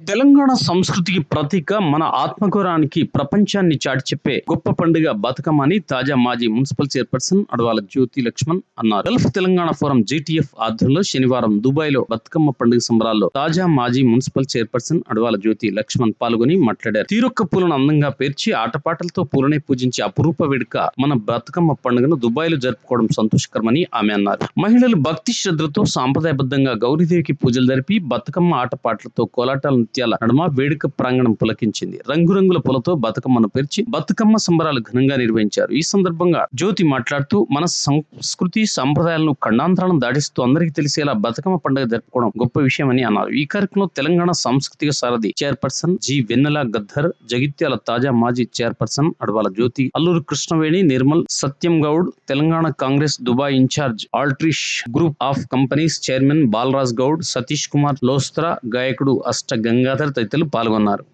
తెలంగాణ సంస్కృతికి ప్రతీక మన ఆత్మగౌరవానికి ప్రపంచాన్ని చాటి చెప్పే గొప్ప పండుగ బతుకమ్మ అని తాజా మాజీ మున్సిపల్ చైర్పర్సన్ అడవాల జ్యోతి లక్ష్మణ్ అన్నారు. గల్ఫ్ తెలంగాణ ఫోరం జీటీఎఫ్ ఆధ్వర్యంలో శనివారం దుబాయ్లో బతుకమ్మ పండుగ సంబరాల్లో తాజా మాజీ మున్సిపల్ చైర్పర్సన్ అడవాల జ్యోతి లక్ష్మణ్ పాల్గొని మాట్లాడారు. తీరొక్క పూలను అందంగా పేర్చి ఆటపాటలతో పూలనే పూజించే అపురూప వేడుక మన బతుకమ్మ పండుగను దుబాయ్లో జరుపుకోవడం సంతోషకరమని ఆమె అన్నారు. మహిళలు భక్తి శ్రద్ధలతో సాంప్రదాయబద్ధంగా గౌరీదేవికి పూజలు జరిపి బతుకమ్మ ఆటపాటలతో కోలాటాలను నృత్యాల నడుమ వేడుక ప్రాంగణం పులకించింది. రంగురంగుల పూలతో బతుకమ్మను పేర్చి బతుకమ్మ సంబరాలు ఘనంగా నిర్వహించారు. ఈ సందర్భంగా జ్యోతి మాట్లాడుతూ మన సంస్కృతి సంప్రదాయాలను ఖండాంతరాలను దాటిస్తూ అందరికీ తెలిసేలా బతుకమ్మ పండుగ జరుపుకోవడం గొప్ప విషయమని అన్నారు. ఈ కార్యక్రమంలో తెలంగాణ సాంస్కృతిక సారథి చైర్పర్సన్ జి వెన్నెల గద్దర్ జగిత్యాల తాజా మాజీ chairperson Adavala Jyothi Alluru Krishnaveni Nirmal Satyam Goud Telangana Congress Dubai incharge ఆల్ట్రిష్ group of companies chairman Balaraj Goud Satish Kumar లోస్త్రా గాయకుడు అష్టగంగ గంగాధర్ తదితరులు పాల్గొన్నారు.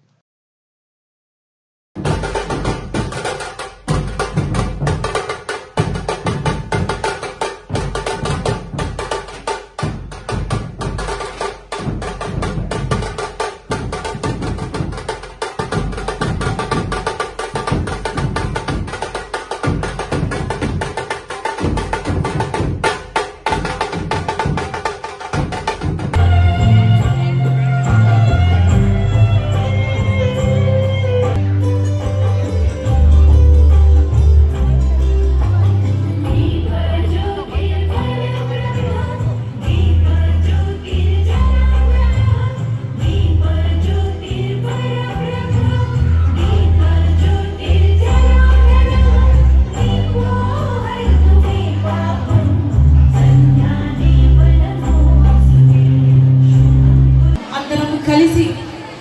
కలిసి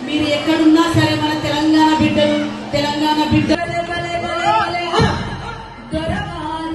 మీరు ఎక్కడున్నా సరే మన తెలంగాణ బిడ్డలు తెలంగాణ బిడ్డలు